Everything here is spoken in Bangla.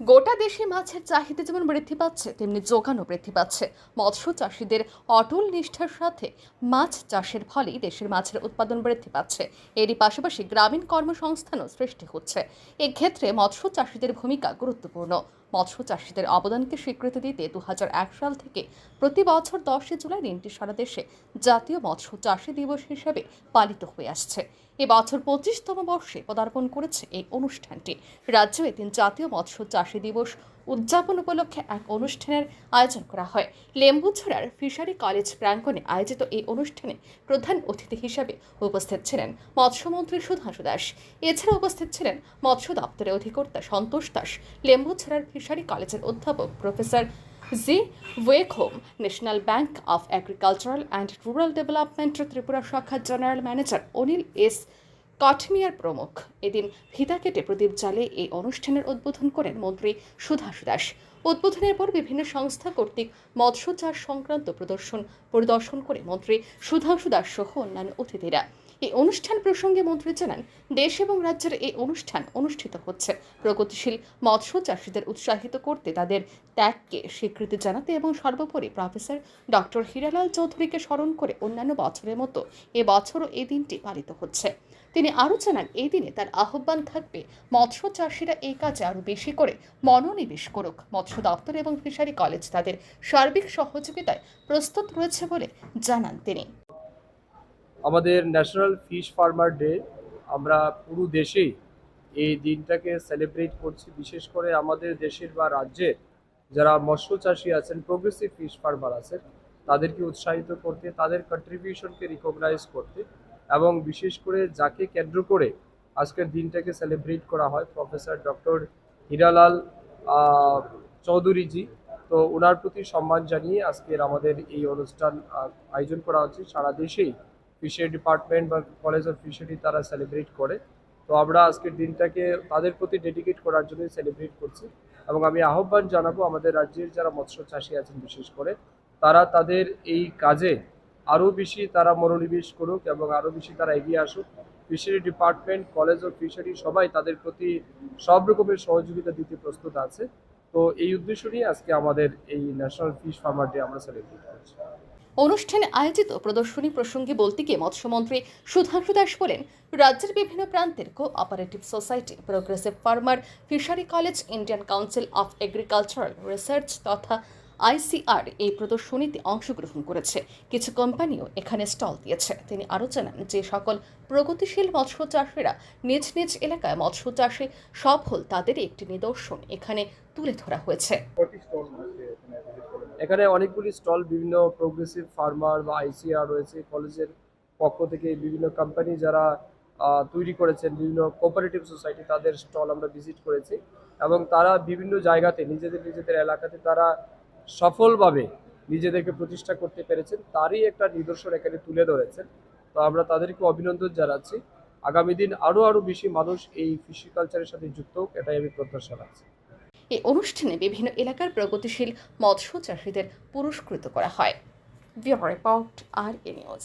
গোটা দেশে মাছের চাহিদা যেমন বৃদ্ধি পাচ্ছে, তেমনি যোগানও বৃদ্ধি পাচ্ছে। মৎস্য চাষিদের অটল নিষ্ঠার সাথে মাছ চাষের ফলেই দেশের মাছের উৎপাদন বৃদ্ধি পাচ্ছে। এরই পাশাপাশি গ্রামীণ কর্মসংস্থানও সৃষ্টি হচ্ছে। এক্ষেত্রে মৎস্য চাষিদের ভূমিকা গুরুত্বপূর্ণ। মৎস্য চাষিদের অবদানকে স্বীকৃতি দিতে দু হাজার এক সাল থেকে প্রতি বছর দশই জুলাই দিনটি সারা দেশে জাতীয় মৎস্য চাষী দিবস হিসেবে পালিত হয়ে আসছে। এবছর পঁচিশতম বর্ষে পদার্পণ করেছে এই অনুষ্ঠানটি। রাজ্যে এদিন জাতীয় মৎস্য চাষী দিবস উদযাপন উপলক্ষে এক অনুষ্ঠানের আয়োজন করা হয়। লেম্বুছড়ার ফিশারি কলেজ প্রাঙ্গণে আয়োজিত এই অনুষ্ঠানে প্রধান অতিথি হিসাবে উপস্থিত ছিলেন মৎস্যমন্ত্রী সুধাংশু দাস। এছাড়া উপস্থিত ছিলেন মৎস্য দপ্তরের অধিকর্তা সন্তোষ দাস, লেম্বুছড়ার ফিশারি কলেজের অধ্যাপক professor G ওয়েকহোম National Bank of Agricultural and Rural ডেভেলপমেন্টের ত্রিপুরা শাখার জেনারেল ম্যানেজার অনিল এস কাঠমিয়ার প্রমুখ এদিন ফিতা কেটে প্রদীপ জালে এই অনুষ্ঠানের উদ্বোধন করেন মন্ত্রী সুধাংশু দাস। উদ্বোধনের পর বিভিন্ন সংস্থা কর্তৃক মৎস্য চাষ সংক্রান্ত প্রদর্শন পরিদর্শন করে মন্ত্রী সুধাংশু দাস সহ অন্যান্য অতিথিরা। এই অনুষ্ঠান প্রসঙ্গে মন্ত্রী জানান, দেশ এবং রাজ্যের এই অনুষ্ঠান অনুষ্ঠিত হচ্ছে। প্রগতিশীল মৎস্য চাষিদের উৎসাহিত করতে তাদের ত্যাগকে স্বীকৃতি জানাতে এবং সর্বোপরি প্রফেসর ডক্টর হীরালাল চৌধুরীকে স্মরণ করে অন্যান্য বছরের মতো এ বছরও এই দিনটি পালিত হচ্ছে। তিনি আরও জানান, এই দিনে তার আহ্বান থাকবে, মৎস্য চাষিরা এই কাজে আরও বেশি করে মনোনিবেশ করুক। মৎস্য দপ্তর এবং ফিশারি কলেজ তাদের সার্বিক সহযোগিতায় প্রস্তুত রয়েছে বলে জানান তিনি। আমাদের ন্যাশনাল ফিশ ফার্মার ডে আমরা পুরো দেশেই এই দিনটাকে সেলিব্রেট করছি। বিশেষ করে আমাদের দেশের বা রাজ্যের যারা মৎস্য চাষী আছেন প্রোগ্রেসিভ ফিশ ফার্মার আছেন, তাদেরকে উৎসাহিত করতে, তাদের কন্ট্রিবিউশনকে রিকগনাইজ করতে এবং বিশেষ করে যাকে কেন্দ্র করে আজকের দিনটাকে সেলিব্রেট করা হয় প্রফেসর ডক্টর হীরালাল চৌধুরীজি তো ওনার প্রতি সম্মান জানিয়ে আজকের আমাদের এই অনুষ্ঠান আয়োজন করা হচ্ছে। সারা দেশেই ফিশারি ডিপার্টমেন্ট বা কলেজ অফ ফিশারি তারা সেলিব্রেট করে। তো আমরা আজকের দিনটাকে তাদের প্রতি ডেডিকেট করার জন্যই সেলিব্রেট করছি এবং আমি আহ্বান জানাব আমাদের রাজ্যের যারা মৎস্য চাষী আছেন বিশেষ করে, তারা তাদের এই কাজে আরও বেশি তারা মনোনিবেশ করুক এবং আরও বেশি তারা এগিয়ে আসুক। Fishery department college of fishery সবাই তাদের প্রতি সব রকমের সহযোগিতা দিতে প্রস্তুত আছে। তো এই উদ্দেশ্য নিয়ে আজকে আমাদের এই ন্যাশনাল ফিশ ফার্মার ডে আমরা সেলিব্রেট করছি। অনুষ্ঠানে আয়োজিত প্রদর্শনী প্রসঙ্গে বলতে গিয়ে মৎস্যমন্ত্রী সুধাংশু দাস বলেন, রাজ্যের বিভিন্ন প্রান্তের cooperative society progressive farmer fishery college Indian Council of Agricultural Research তথা আইসিআর এই প্রদর্শনীতে অংশগ্রহণ করেছে। কিছু কোম্পানিও এখানে স্টল দিয়েছে। তিনি আরও জানান যে সকল প্রগতিশীল মৎস্য চাষিরা নিজ নিজ এলাকায় মৎস্য চাষে সফল তাদের একটি নিদর্শন এখানে তুলে ধরা হয়েছে। এখানে? অনেকগুলি স্টল বিভিন্ন প্রোগ্রেসিভ ফার্মার বা আইসিআর রয়েছে। কলেজের পক্ষ থেকে বিভিন্ন কোম্পানি যারা তৈরি করেছেন বিভিন্ন কোঅপারেটিভ সোসাইটি তাদের স্টল আমরা ভিজিট করেছি। এবং তারা বিভিন্ন জায়গাতে নিজেদের নিজেদের এলাকাতে তারা সফলভাবে নিজেদেরকে প্রতিষ্ঠা করতে পেরেছেন, তারই একটা নিদর্শন এখানে তুলে ধরেছেন। তো আমরা তাদেরকে অভিনন্দন জানাচ্ছি। আগামী দিন আরও আরও বেশি মানুষ এই ফিশি কালচারের সাথে যুক্ত হোক, এটাই আমি প্রত্যাশা রাখছি। এই অনুষ্ঠানে বিভিন্ন এলাকার প্রগতিশীল মৎস্য চাষিদের পুরস্কৃত করা হয়। রিপোর্ট, আর এ নিউজ।